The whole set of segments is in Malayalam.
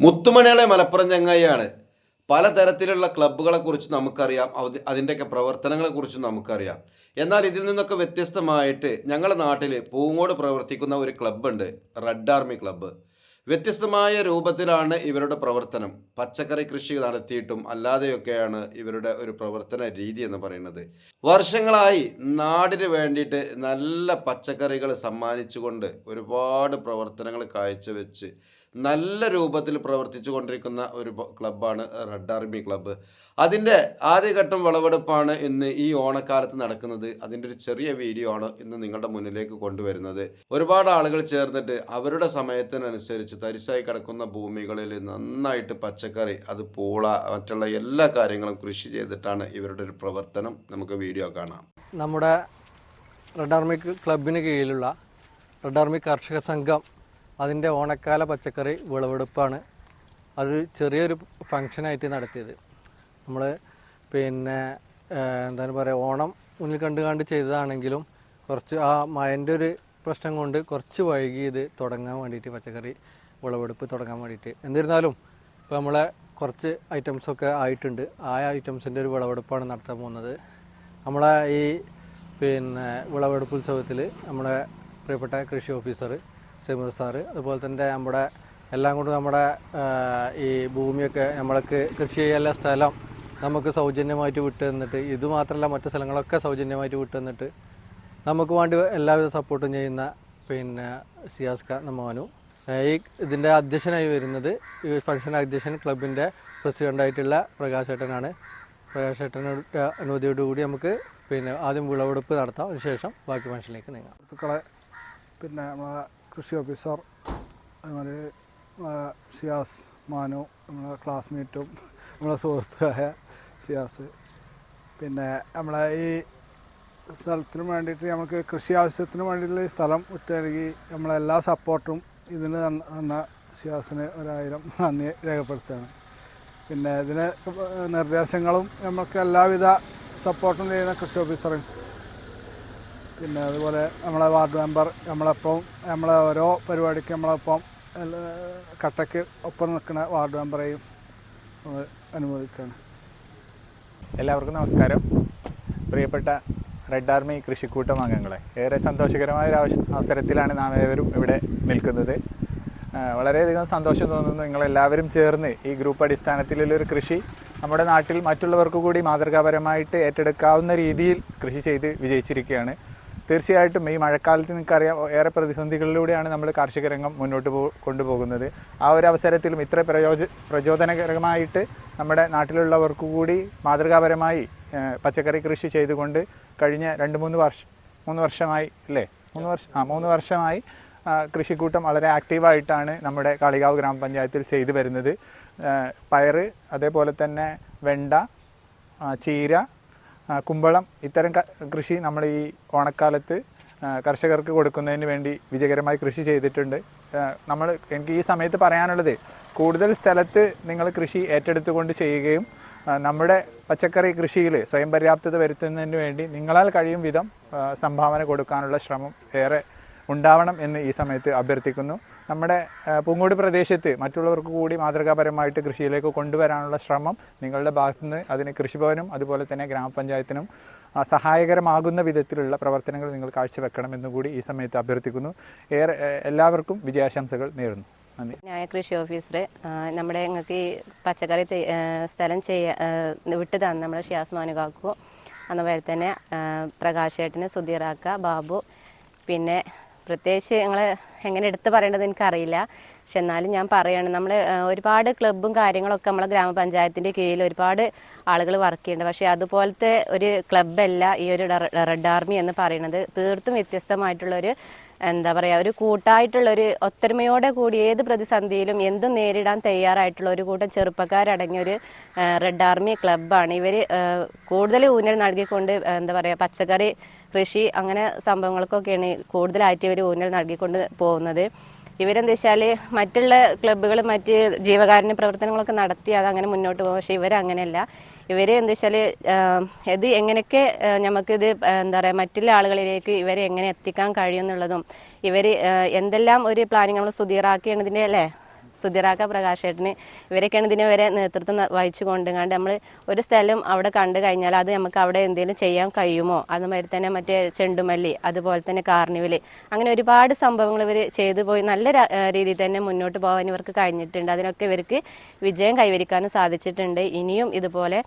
മുത്തുമണിയാളെ മലപ്പുറം ചങ്ങായിയാണ്. പലതരത്തിലുള്ള ക്ലബ്ബുകളെ കുറിച്ച് നമുക്കറിയാം. അതിന്റെയൊക്കെ പ്രവർത്തനങ്ങളെ കുറിച്ചും നമുക്കറിയാം. എന്നാൽ ഇതിൽ നിന്നൊക്കെ വ്യത്യസ്തമായിട്ട് ഞങ്ങളുടെ നാട്ടിൽ പൂങ്ങോട് പ്രവർത്തിക്കുന്ന ഒരു ക്ലബ്ബുണ്ട്. Red Army club. വ്യത്യസ്തമായ രൂപത്തിലാണ് ഇവരുടെ പ്രവർത്തനം. പച്ചക്കറി കൃഷി നടത്തിയിട്ടും അല്ലാതെയൊക്കെയാണ് ഇവരുടെ ഒരു പ്രവർത്തന രീതി എന്ന് പറയുന്നത്. വർഷങ്ങളായി നാടിന് വേണ്ടിയിട്ട് നല്ല പച്ചക്കറികൾ സമ്മാനിച്ചുകൊണ്ട് ഒരുപാട് പ്രവർത്തനങ്ങൾ കാഴ്ചവെച്ച് നല്ല രൂപത്തിൽ പ്രവർത്തിച്ചു കൊണ്ടിരിക്കുന്ന ഒരു ക്ലബ്ബാണ് റെഡ് ആർമി ക്ലബ്ബ് അതിന്റെ ആദ്യഘട്ടം വിളവെടുപ്പാണ് ഇന്ന് ഈ ഓണക്കാലത്ത് നടക്കുന്നത്. അതിന്റെ ഒരു ചെറിയ വീഡിയോ ആണ് ഇന്ന് നിങ്ങളുടെ മുന്നിലേക്ക് കൊണ്ടുവരുന്നത്. ഒരുപാട് ആളുകൾ ചേർന്നിട്ട് അവരുടെ സമയത്തിനനുസരിച്ച് തരിശായി കിടക്കുന്ന ഭൂമികളിൽ നന്നായിട്ട് പച്ചക്കറി അത് പൂള മറ്റുള്ള എല്ലാ കാര്യങ്ങളും കൃഷി ചെയ്തിട്ടാണ് ഇവരുടെ ഒരു പ്രവർത്തനം. നമുക്ക് വീഡിയോ കാണാം. നമ്മുടെ റെഡ് ആർമി ക്ലബിന് കീഴിലുള്ള റെഡ് ആർമി കർഷക സംഘം അതിന്റെ ഓണക്കാല പച്ചക്കറി വിളവെടുപ്പാണ്. അത് ചെറിയൊരു ഫങ്ഷനായിട്ട് നടത്തിയത്. നമ്മൾ പിന്നെ എന്താണ് പറയുക ഓണം മുന്നിൽ കണ്ട് കണ്ട് ചെയ്തതാണെങ്കിലും കുറച്ച് ആ മഴന്റെ ഒരു പ്രശ്നം കൊണ്ട് കുറച്ച് വൈകി ഇത് തുടങ്ങാൻ വേണ്ടിയിട്ട് പച്ചക്കറി വിളവെടുപ്പ് തുടങ്ങാൻ വേണ്ടിയിട്ട്. എന്നിരുന്നാലും ഇപ്പോൾ നമ്മളെ കുറച്ച് ഐറ്റംസൊക്കെ ആയിട്ടുണ്ട്. ആ ഐറ്റംസിന്റെ ഒരു വിളവെടുപ്പാണ് നടത്താൻ പോകുന്നത്. നമ്മളെ ഈ പിന്നെ വിളവെടുപ്പ് ഉത്സവത്തിൽ നമ്മുടെ പ്രിയപ്പെട്ട കൃഷി ഓഫീസർ സെമീർ സാറ് അതുപോലെ തന്നെ നമ്മുടെ എല്ലാം കൊണ്ട് നമ്മുടെ ഈ ഭൂമിയൊക്കെ നമ്മൾക്ക് കൃഷി ചെയ്യാനുള്ള സ്ഥലം നമുക്ക് സൗജന്യമായിട്ട് വിട്ടു തന്നിട്ട് ഇത് മാത്രമല്ല മറ്റു സ്ഥലങ്ങളൊക്കെ സൗജന്യമായിട്ട് വിട്ടു തന്നിട്ട് നമുക്ക് വേണ്ടി എല്ലാവിധ സപ്പോർട്ടും ചെയ്യുന്ന പിന്നെ സിയാസ് ഖാൻ നമ്മനു ഈ ഇതിന്റെ അധ്യക്ഷനായി വരുന്നത് ഈ ഫംഗ്ഷൻ അധ്യക്ഷൻ ക്ലബിന്റെ പ്രസിഡന്റായിട്ടുള്ള പ്രകാശ് ഏട്ടനാണ് പ്രകാശ് ഏട്ടനോട് അനുമതിയോടുകൂടി നമുക്ക് പിന്നെ ആദ്യം വിളവെടുപ്പ് നടത്താം. അതിനുശേഷം ബാക്കി ഫംഗ്ഷനിലേക്ക് നീങ്ങാം. പിന്നെ നമ്മളെ കൃഷി ഓഫീസർ അതുമാതിരി ഷിയാസ് മാനു നമ്മളെ ക്ലാസ്മേറ്റും നമ്മളെ സുഹൃത്തായ ഷിയാസ്. പിന്നെ നമ്മളെ ഈ സ്ഥലത്തിന് വേണ്ടിയിട്ട് നമുക്ക് കൃഷി ആവശ്യത്തിന് വേണ്ടിയിട്ടുള്ള ഈ സ്ഥലം വിട്ട് നമ്മളെല്ലാ സപ്പോർട്ടും ഇതിന് തന്ന ഷിയാസിന് ഒരായിരം നന്ദി രേഖപ്പെടുത്തുകയാണ്. പിന്നെ ഇതിന് നിർദ്ദേശങ്ങളും നമുക്ക് എല്ലാവിധ സപ്പോർട്ടും ചെയ്യുന്ന കൃഷി ഓഫീസറും പിന്നെ അതുപോലെ നമ്മളെ വാർഡ് മെമ്പർ നമ്മളെപ്പം നമ്മളെ ഓരോ പരിപാടിക്ക് നമ്മളെപ്പം കട്ടയ്ക്ക് ഒപ്പം നിൽക്കുന്ന വാർഡ് മെമ്പറെയും നമ്മൾ അനുമോദിക്കുകയാണ്. എല്ലാവർക്കും നമസ്കാരം. പ്രിയപ്പെട്ട റെഡ് ആർമി കൃഷിക്കൂട്ടം അംഗങ്ങളെ ഏറെ സന്തോഷകരമായ ഒരു അവസരത്തിലാണ് നാം ഏവരും ഇവിടെ നിൽക്കുന്നത്. വളരെയധികം സന്തോഷം തോന്നുന്നു നിങ്ങളെല്ലാവരും ചേർന്ന് ഈ ഗ്രൂപ്പ് അടിസ്ഥാനത്തിലുള്ളൊരു കൃഷി നമ്മുടെ നാട്ടിൽ മറ്റുള്ളവർക്ക് കൂടി മാതൃകാപരമായിട്ട് ഏറ്റെടുക്കാവുന്ന രീതിയിൽ കൃഷി ചെയ്ത് വിജയിച്ചിരിക്കുകയാണ്. തീർച്ചയായിട്ടും ഈ മഴക്കാലത്ത് നിങ്ങൾക്കറിയാം ഏറെ പ്രതിസന്ധികളിലൂടെയാണ് നമ്മൾ കാർഷിക രംഗം മുന്നോട്ട് പോ കൊണ്ടുപോകുന്നത്. ആ ഒരു അവസരത്തിലും ഇത്ര പ്രയോജ പ്രചോദനകരമായിട്ട് നമ്മുടെ നാട്ടിലുള്ളവർക്ക് കൂടി മാതൃകാപരമായി പച്ചക്കറി കൃഷി ചെയ്തുകൊണ്ട് കഴിഞ്ഞ രണ്ട് മൂന്ന് വർഷം മൂന്ന് വർഷമായി അല്ലേ? മൂന്ന് വർഷം ആ മൂന്ന് വർഷമായി കൃഷിക്കൂട്ടം വളരെ ആക്റ്റീവായിട്ടാണ് നമ്മുടെ കാളികാവ് ഗ്രാമപഞ്ചായത്തിൽ ചെയ്തു വരുന്നത്. പയറ് അതേപോലെ തന്നെ വെണ്ട ചീര കുമ്പളം ഇത്തരം കൃഷി നമ്മൾ ഈ ഓണക്കാലത്ത് കർഷകർക്ക് കൊടുക്കുന്നതിന് വേണ്ടി വിജയകരമായി കൃഷി ചെയ്തിട്ടുണ്ട്. നമ്മൾ എനിക്ക് ഈ സമയത്ത് പറയാനുള്ളത് കൂടുതൽ സ്ഥലത്ത് നിങ്ങൾ കൃഷി ഏറ്റെടുത്തുകൊണ്ട് ചെയ്യുകയും നമ്മുടെ പച്ചക്കറി കൃഷിയിൽ സ്വയം പര്യാപ്തത വരുത്തുന്നതിന് വേണ്ടി നിങ്ങളാൽ കഴിയും വിധം സംഭാവന കൊടുക്കാനുള്ള ശ്രമം ഏറെ ഉണ്ടാവണം എന്ന് ഈ സമയത്ത് അഭ്യർത്ഥിക്കുന്നു. നമ്മുടെ പൂങ്കോട് പ്രദേശത്ത് മറ്റുള്ളവർക്ക് കൂടി മാതൃകാപരമായിട്ട് കൃഷിയിലേക്ക് കൊണ്ടുവരാനുള്ള ശ്രമം നിങ്ങളുടെ ഭാഗത്തുനിന്ന് അതിന് കൃഷിഭവനും അതുപോലെ തന്നെ ഗ്രാമപഞ്ചായത്തിനും സഹായകരമാകുന്ന വിധത്തിലുള്ള പ്രവർത്തനങ്ങൾ നിങ്ങൾ കാഴ്ചവെക്കണമെന്ന് കൂടി ഈ സമയത്ത് അഭ്യർത്ഥിക്കുന്നു. ഏറെ എല്ലാവർക്കും വിജയാശംസകൾ നേരുന്നു. ന്യായ കൃഷി ഓഫീസർ നമ്മുടെ ഞങ്ങൾക്ക് ഈ പച്ചക്കറി സ്ഥലം ചെയ്യാ വിട്ടു തന്ന നമ്മുടെ ഷിയാസ് മാനുകാക്കു അതുപോലെ തന്നെ പ്രകാശേട്ടന് സുധീറാക്ക ബാബു പിന്നെ പ്രത്യേകിച്ച് ഞങ്ങൾ എങ്ങനെ എടുത്ത് പറയേണ്ടത് എനിക്കറിയില്ല. പക്ഷെ എന്നാലും ഞാൻ പറയുകയാണ് നമ്മൾ ഒരുപാട് ക്ലബ്ബും കാര്യങ്ങളൊക്കെ നമ്മളെ ഗ്രാമപഞ്ചായത്തിന്റെ കീഴിൽ ഒരുപാട് ആളുകൾ വർക്ക് ചെയ്യുന്നുണ്ട്. പക്ഷേ അതുപോലത്തെ ഒരു ക്ലബ്ബല്ല ഈ ഒരു റെഡ് ആർമി എന്ന് പറയുന്നത്. തീർത്തും വ്യത്യസ്തമായിട്ടുള്ളൊരു എന്താ പറയുക ഒരു കൂട്ടായിട്ടുള്ള ഒരു ഒത്തൊരുമയോടെ കൂടി ഏത് പ്രതിസന്ധിയിലും എന്തും നേരിടാൻ തയ്യാറായിട്ടുള്ള ഒരു കൂട്ടം ചെറുപ്പക്കാരടങ്ങിയ ഒരു റെഡ് ആർമി ക്ലബ്ബാണ്. ഇവർ കൂടുതൽ ഊന്നൽ നൽകിക്കൊണ്ട് എന്താ പറയുക പച്ചക്കറി കൃഷി അങ്ങനെ സംഭവങ്ങൾക്കൊക്കെയാണ് കൂടുതലായിട്ട് ഇവർ ഊന്നൽ നൽകിക്കൊണ്ട് പോകുന്നത്. ഇവരെന്താ വെച്ചാൽ മറ്റുള്ള ക്ലബ്ബുകൾ മറ്റ് ജീവകാരുണ്യ പ്രവർത്തനങ്ങളൊക്കെ നടത്തി അത് അങ്ങനെ മുന്നോട്ട് പോകും. പക്ഷേ ഇവരങ്ങനെയല്ല ഇവർ എന്താ വെച്ചാൽ ഇത് എങ്ങനെയൊക്കെ നമുക്കിത് എന്താ പറയുക മറ്റുള്ള ആളുകളിലേക്ക് ഇവരെ എങ്ങനെ എത്തിക്കാൻ കഴിയും എന്നുള്ളതും ഇവർ എന്തെല്ലാം ഒരു പ്ലാനിങ് നമ്മൾ സുധീറാക്കിയതിന്റെ അല്ലേ? സുധിറാക്ക പ്രകാശേട്ടന് ഇവരൊക്കെയാണ് ഇതിനെ വരെ നേതൃത്വം വഹിച്ചു കൊണ്ടുങ്ങാണ്ട് നമ്മൾ ഒരു സ്ഥലം അവിടെ കണ്ടു കഴിഞ്ഞാൽ അത് നമുക്ക് അവിടെ എന്തെങ്കിലും ചെയ്യാൻ കഴിയുമോ? അതുമാതിരി തന്നെ മറ്റേ ചെണ്ടുമല്ലി അതുപോലെ തന്നെ കാർണിവൽ അങ്ങനെ ഒരുപാട് സംഭവങ്ങൾ ഇവർ ചെയ്തു പോയി. നല്ല രീതിയിൽ തന്നെ മുന്നോട്ട് പോകാൻ ഇവർക്ക് കഴിഞ്ഞിട്ടുണ്ട്. അതിനൊക്കെ ഇവർക്ക് വിജയം കൈവരിക്കാനും സാധിച്ചിട്ടുണ്ട്. ഇനിയും ഇതുപോലെ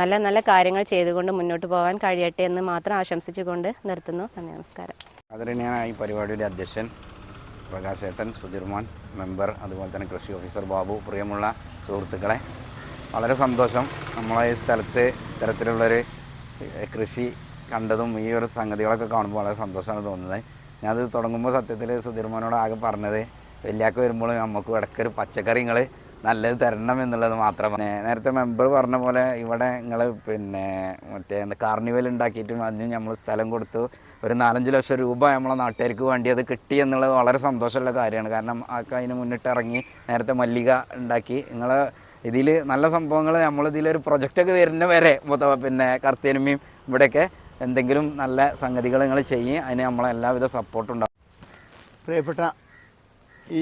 നല്ല നല്ല കാര്യങ്ങൾ ചെയ്തുകൊണ്ട് മുന്നോട്ട് പോകാൻ കഴിയട്ടെ എന്ന് മാത്രം ആശംസിച്ചുകൊണ്ട് നിർത്തുന്നു. നന്ദി നമസ്കാരം. ആദരണീയനായ പരിപാടിയുടെ അധ്യക്ഷൻ പ്രകാശേട്ടൻ സുധീർമാൻ മെമ്പർ അതുപോലെ തന്നെ കൃഷി ഓഫീസർ ബാബു പ്രിയമുള്ള സുഹൃത്തുക്കളെ. വളരെ സന്തോഷം നമ്മളെ ഈ സ്ഥലത്ത് ഇത്തരത്തിലുള്ളൊരു കൃഷി കണ്ടതും ഈ ഒരു സംഗതികളൊക്കെ കാണുമ്പോൾ വളരെ സന്തോഷമാണ് തോന്നുന്നത്. ഞാനത് തുടങ്ങുമ്പോൾ സത്യത്തിൽ സുധീർമാനോട് ആകെ പറഞ്ഞത് വലിയാക്ക് വരുമ്പോൾ നമുക്ക് ഇടയ്ക്കൊരു പച്ചക്കറികൾ നല്ലത് തരണം എന്നുള്ളത് മാത്രമാണ് നേരത്തെ മെമ്പർ പറഞ്ഞ പോലെ ഇവിടെ നിങ്ങൾ പിന്നെ മറ്റേ കാർണിവൽ ഉണ്ടാക്കിയിട്ടും അതിന് നമ്മൾ സ്ഥലം കൊടുത്തു. ഒരു നാലഞ്ച് ലക്ഷം രൂപ നമ്മളെ നാട്ടുകാർക്ക് വേണ്ടി അത് കിട്ടി എന്നുള്ളത് വളരെ സന്തോഷമുള്ള കാര്യമാണ്. കാരണം ആൾക്ക് അതിന് മുന്നിട്ട് ഇറങ്ങി നേരത്തെ മല്ലിക ഉണ്ടാക്കി. നിങ്ങൾ ഇതിൽ നല്ല സംഭവങ്ങൾ നമ്മളിതിലൊരു പ്രൊജക്റ്റൊക്കെ വരുന്ന വരെ പിന്നെ കർത്തേനുമയും ഇവിടെയൊക്കെ എന്തെങ്കിലും നല്ല സംഗതികൾ നിങ്ങൾ ചെയ്യും. അതിന് നമ്മളെല്ലാവിധ സപ്പോർട്ടുണ്ടാവും പ്രിയപ്പെട്ട ഈ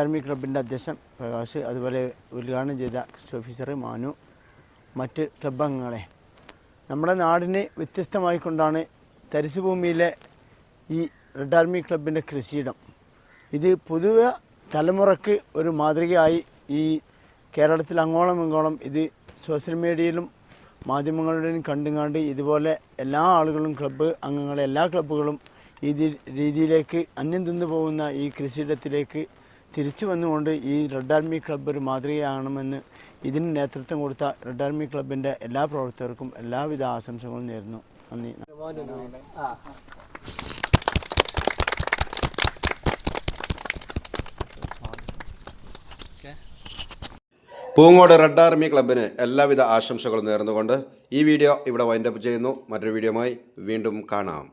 ആർമി ക്ലബിന്റെ അധ്യക്ഷൻ പ്രകാശ് അതുപോലെ ഉദ്ഘാടനം ചെയ്ത ഓഫീസർ മാനു. മറ്റ് ക്ലബ് അംഗങ്ങളെ. നമ്മുടെ നാടിനെ വ്യത്യസ്തമായിക്കൊണ്ടാണ് തരിശുഭൂമിയിലെ ഈ റെഡ് ക്ലബിന്റെ കൃഷിയിടം. ഇത് പുതിയ തലമുറയ്ക്ക് ഒരു മാതൃകയായി ഈ കേരളത്തിൽ അങ്ങോളം ഇങ്ങോളം ഇത് സോഷ്യൽ മീഡിയയിലും മാധ്യമങ്ങളുടെയും കണ്ടുങ്ങാണ്ട് ഇതുപോലെ എല്ലാ ആളുകളും ക്ലബ്ബ് അംഗങ്ങളെ എല്ലാ ക്ലബ്ബുകളും ഈ രീതിയിലേക്ക് അന്യം തിന്നു പോകുന്ന ഈ കൃഷിയിടത്തിലേക്ക് തിരിച്ചു വന്നുകൊണ്ട് ഈ റെഡ് ആർമി ക്ലബ്ബ് ഒരു മാതൃകയാകണമെന്ന് ഇതിന് നേതൃത്വം കൊടുത്ത റെഡ് ആർമി ക്ലബിന്റെ എല്ലാ പ്രവർത്തകർക്കും എല്ലാവിധ ആശംസകളും നേരുന്നു. നന്ദി. പൂങ്ങോട് റെഡ് ആർമി ക്ലബിന് എല്ലാവിധ ആശംസകളും നേർന്നുകൊണ്ട് ഈ വീഡിയോ ഇവിടെ വൈൻഡപ്പ് ചെയ്യുന്നു. മറ്റൊരു വീഡിയോയുമായി വീണ്ടും കാണാം.